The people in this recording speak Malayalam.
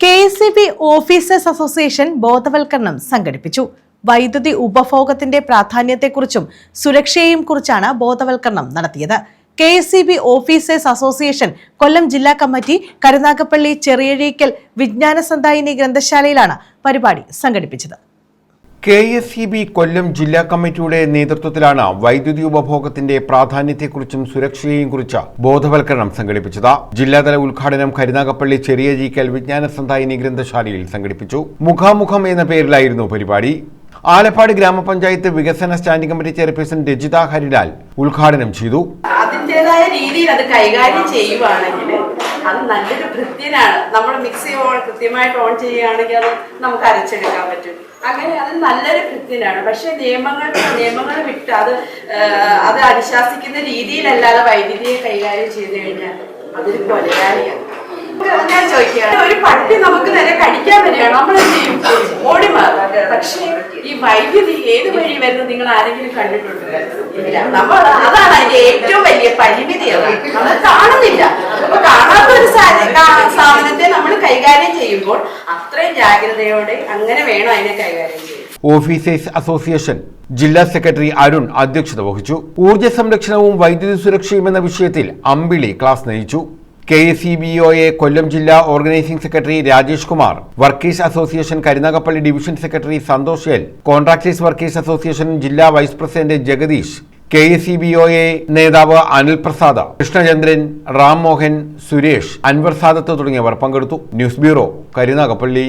K S C B officers association ബോധവൽക്കരണം സംഘടിപ്പിച്ചു. വൈദ്യുതി ഉപഭോഗത്തിന്റെ പ്രാധാന്യത്തെക്കുറിച്ചും സുരക്ഷയെയും കുറിച്ചാണ് ബോധവൽക്കരണം നടത്തിയത്. K S C B officers association Kollam ജില്ലാ കമ്മിറ്റി കരുനാഗപ്പള്ളി ചെറിയഴീക്കൽ വിജ്ഞാന സന്തായിനി ഗ്രന്ഥശാലയിലാണ് പരിപാടി സംഘടിപ്പിച്ചത്. K S E B Kollam ജില്ലാ കമ്മിറ്റിയുടെ നേതൃത്വത്തിലാണ് വൈദ്യുതി ഉപഭോഗത്തിന്റെ പ്രാധാന്യത്തെക്കുറിച്ചും സുരക്ഷയെയും കുറിച്ച് ബോധവൽക്കരണം സംഘടിപ്പിച്ചത്. ജില്ലാതല ഉദ്ഘാടനം കരുനാഗപ്പള്ളി ചെറിയ ജി കെൽ വിജ്ഞാന സന്തായിനി ഗ്രന്ഥശാലയിൽ സംഘടിപ്പിച്ചു. മുഖാമുഖം എന്ന പേരിലായിരുന്നു പരിപാടി. ആലപ്പാട് ഗ്രാമപഞ്ചായത്ത് വികസന standing committee chairperson Rajitha Harilal ഉദ്ഘാടനം ചെയ്തു. അതിന്റെതായ രീതിയിൽ അത് കൈകാര്യം ചെയ്യുവാണെങ്കിൽ അത് നല്ലൊരു വൃത്തിനാണ് നമ്മൾ മിക്സി ഓൺ കൃത്യമായിട്ട് ഓൺ ചെയ്യുകയാണെങ്കിൽ അത് നമുക്ക് അരച്ചെടുക്കാൻ പറ്റും. അങ്ങനെ അത് നല്ലൊരു കൃത്യനാണ് പക്ഷെ നിയമങ്ങൾ നിയമങ്ങൾ വിട്ട് അത് അത് അനുശാസിക്കുന്ന രീതിയിലല്ലാതെ വൈദ്യുതിയെ കൈകാര്യം ചെയ്ത് കഴിഞ്ഞാൽ. അതൊരു കൊലയാളിയാണ് ഞാൻ ചോദിക്കുകയാണ് ഒരു പട്ടി നമുക്ക് നേരെ കടിക്കാൻ വരികയാണ്. നമ്മൾ എന്ത് ചെയ്യും? ഓടി മാറും. പക്ഷേ ഈ വൈദ്യുതി ഏത് വഴി വരുന്നത് നിങ്ങൾ ആരെങ്കിലും കണ്ടിട്ടുണ്ടോ? നമ്മൾ അതാണ് അതിന്റെ ഏറ്റവും വലിയ പരിമിതി അതാണ് നമ്മൾ കാണുന്നില്ല അപ്പൊ കാണാത്ത ഒരു സാ- കാ- സാധനത്തെ നമ്മൾ കൈകാര്യം ചെയ്യുമ്പോൾ അത്രയും ജാഗ്രതയോടെ അങ്ങനെ വേണം അതിനെ കൈകാര്യം ചെയ്യാൻ. ഓഫീസേഴ്സ് അസോസിയേഷൻ ജില്ലാ സെക്രട്ടറി അരുൺ അധ്യക്ഷത വഹിച്ചു. ഊർജ സംരക്ഷണവും വൈദ്യുതി സുരക്ഷയും എന്ന വിഷയത്തിൽ അമ്പിളി ക്ലാസ് നയിച്ചു. K S E B O A Kollam ജില്ലാ organising secretary Rajesh Kumar workers association Karunagappally division secretary Santhosh L contractors workers association ജില്ലാ vice president Jagadeesh K E B O A നേതാവ് അനിൽ പ്രസാദ് കൃഷ്ണചന്ദ്രൻ റാം മോഹൻ സുരേഷ് അൻവർ സാദത്ത് തുടങ്ങിയവർ പങ്കെടുത്തു. News bureau Karunagappally.